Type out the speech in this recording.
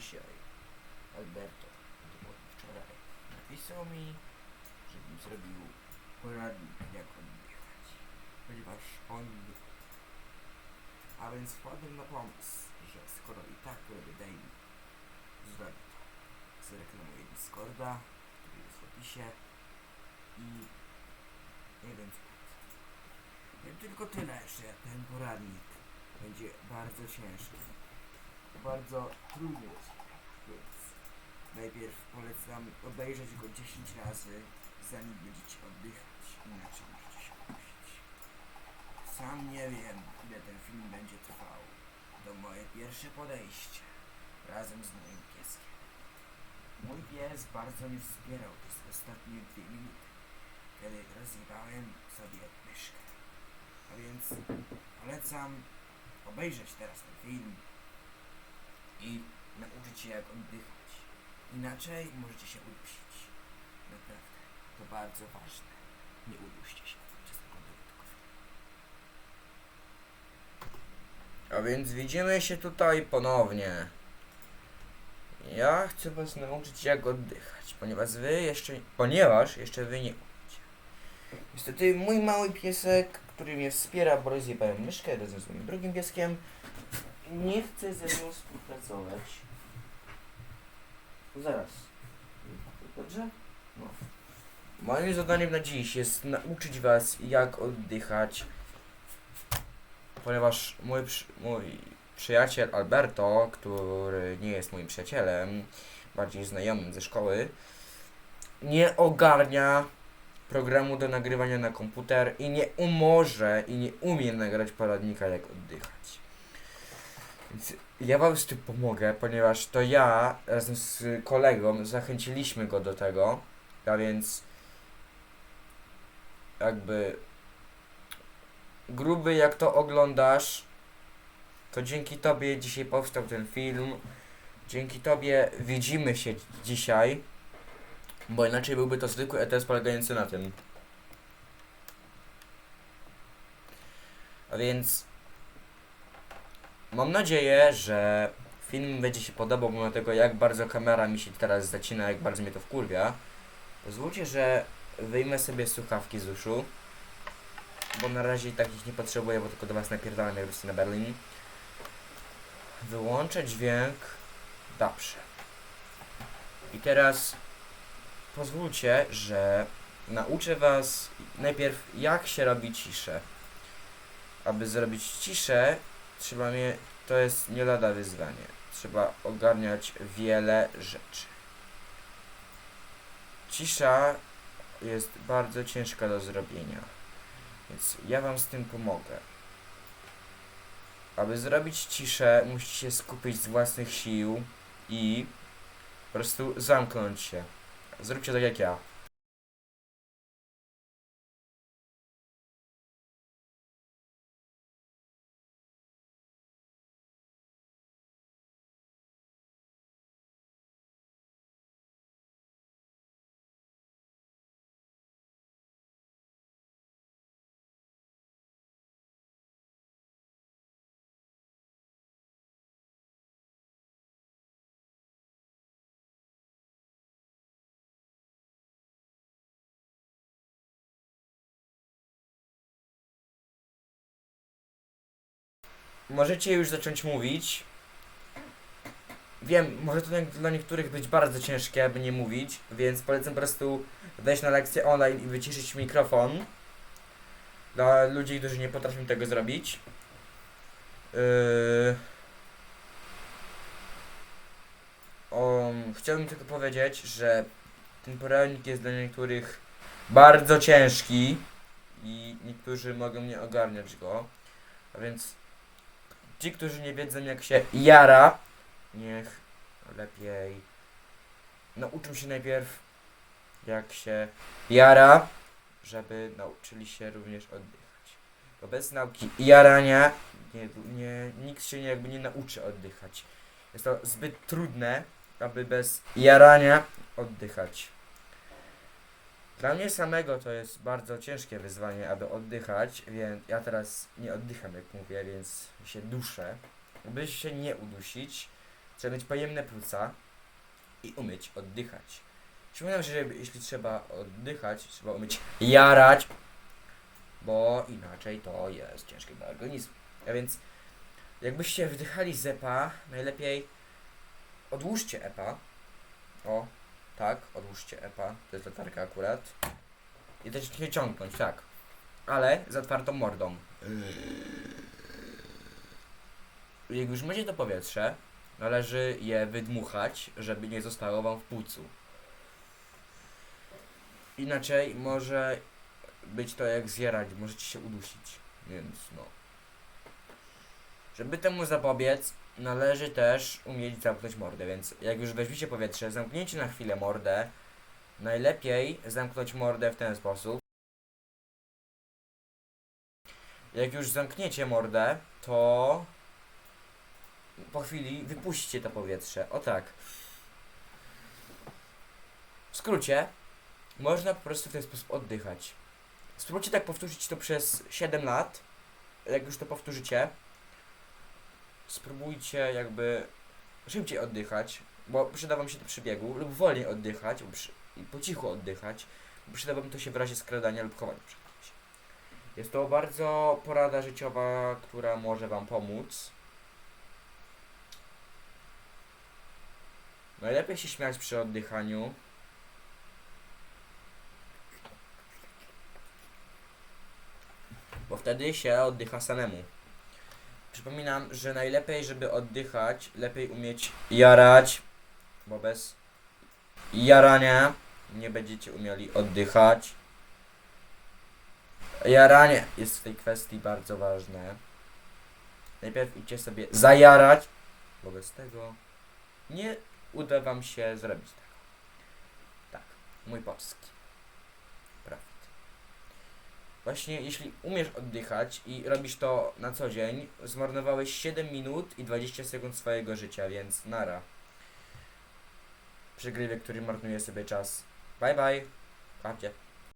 dzisiaj Alberto, to było wczoraj, napisał mi, żebym zrobił poradnik jak oddychać, ponieważ on a więc wpadłem na pomysł, że skoro i tak robię daily, zrobię to. Zreklamuję Discorda, który jest w opisie i nie wiem co. Wiem tylko tyle, że ten poradnik będzie bardzo ciężki, bardzo trudny więc najpierw polecam obejrzeć go 10 razy, zanim będziecie oddychać, inaczej możecie się udusić. Sam nie wiem, ile ten film będzie trwał. To moje pierwsze podejście, razem z moim pieskiem. Mój pies bardzo mnie wspierał przez ostatnie dwie minuty, kiedy rozjebałem sobie myszkę. A więc polecam obejrzeć teraz ten film i nauczyć się jak oddychać. Inaczej możecie się udusić. Naprawdę, to bardzo ważne. Nie uduście się podczas tego. A więc widzimy się tutaj ponownie. Ja chcę was nauczyć jak oddychać, ponieważ wy jeszcze, ponieważ jeszcze wy nie umiecie. Niestety mój mały piesek, który mnie wspiera, bo rozjebałem myszkę razem z moim drugim pieskiem, nie chce ze mną współpracować. Zaraz. Dobrze? No. Moim zadaniem na dziś jest nauczyć was jak oddychać ponieważ mój, mój przyjaciel Alberto, który nie jest moim przyjacielem, bardziej znajomym ze szkoły, nie ogarnia programu do nagrywania na komputer i nie umoże i nie umie nagrać poradnika jak oddychać. Ja wam z tym pomogę, ponieważ to ja razem z kolegą zachęciliśmy go do tego, a więc jakby gruby jak to oglądasz, to dzięki tobie dzisiaj powstał ten film. Dzięki tobie widzimy się dzisiaj, bo inaczej byłby to zwykły ETS polegający na tym. A więc mam nadzieję, że film będzie się podobał, mimo tego jak bardzo kamera mi się teraz zacina, jak bardzo mnie to wkurwia. Pozwólcie, że wyjmę sobie słuchawki z uszu bo na razie i tak ich nie potrzebuję, bo tylko do was napierdalam jak na Berlin. Wyłączę dźwięk. Dobrze. I teraz pozwólcie, że nauczę was najpierw jak się robi ciszę. Aby zrobić ciszę, trzeba mnie, to jest nie lada wyzwanie. Trzeba ogarniać wiele rzeczy. Cisza jest bardzo ciężka do zrobienia. Więc ja wam z tym pomogę. Aby zrobić ciszę, musicie skupić z własnych sił i po prostu zamknąć się. Zróbcie tak jak ja. Możecie już zacząć mówić. Wiem, może to dla niektórych być bardzo ciężkie, aby nie mówić, więc polecam po prostu wejść na lekcję online i wyciszyć mikrofon. Dla ludzi, którzy nie potrafią tego zrobić. Yy... Um, chciałbym tylko powiedzieć, że ten poradnik jest dla niektórych bardzo ciężki i niektórzy mogą nie ogarniać go. A więc ci, którzy nie wiedzą jak się jara, niech lepiej nauczą się najpierw jak się jara, żeby nauczyli się również oddychać. Bo bez nauki jarania nie, nie, nikt się jakby nie nauczy oddychać. Jest to zbyt trudne, aby bez jarania oddychać. Dla mnie samego to jest bardzo ciężkie wyzwanie, aby oddychać, więc ja teraz nie oddycham jak mówię, więc się duszę. By się nie udusić, Trzeba mieć pojemne płuca i umieć oddychać. Przypominam, że jeśli trzeba oddychać, trzeba umieć jarać, bo inaczej to jest ciężkie dla organizmu. A więc jakbyście wdychali z EPA, najlepiej odłóżcie EPA. Odłóżcie EPA, to jest latarka akurat. I też nie ciągnąć, tak. Ale z otwartą mordą. Jak już macie to powietrze, należy je wydmuchać, żeby nie zostało wam w płucu. Inaczej może być to jak zjerać, możecie się udusić, więc no. Żeby temu zapobiec, należy też umieć zamknąć mordę, więc jak już weźmiecie powietrze, zamknijcie na chwilę mordę. Najlepiej zamknąć mordę w ten sposób. Jak już zamkniecie mordę, to po chwili wypuśćcie to powietrze. O tak. W skrócie, można po prostu w ten sposób oddychać. Spróbujcie tak powtórzyć to przez 7 lat. Jak już to powtórzycie, spróbujcie jakby szybciej oddychać, bo przyda wam się to przy biegu, lub wolniej oddychać, przy, i po cichu oddychać, bo przyda wam to się w razie skradania lub chowania przed kimś. Jest to bardzo porada życiowa, która może wam pomóc. Najlepiej się śmiać przy oddychaniu. Bo wtedy się oddycha samemu. Przypominam, że najlepiej, żeby oddychać, lepiej umieć jarać, bo bez jarania nie będziecie umieli oddychać. Jaranie jest w tej kwestii bardzo ważne. Najpierw idźcie sobie zajarać, bo bez tego nie uda wam się zrobić tego. Tak, mój polski. Właśnie jeśli umiesz oddychać i robisz to na co dzień, zmarnowałeś 7 minut i 20 sekund swojego życia, więc nara. Przegrywy, który marnuje sobie czas. Bye bye. Kłamcie.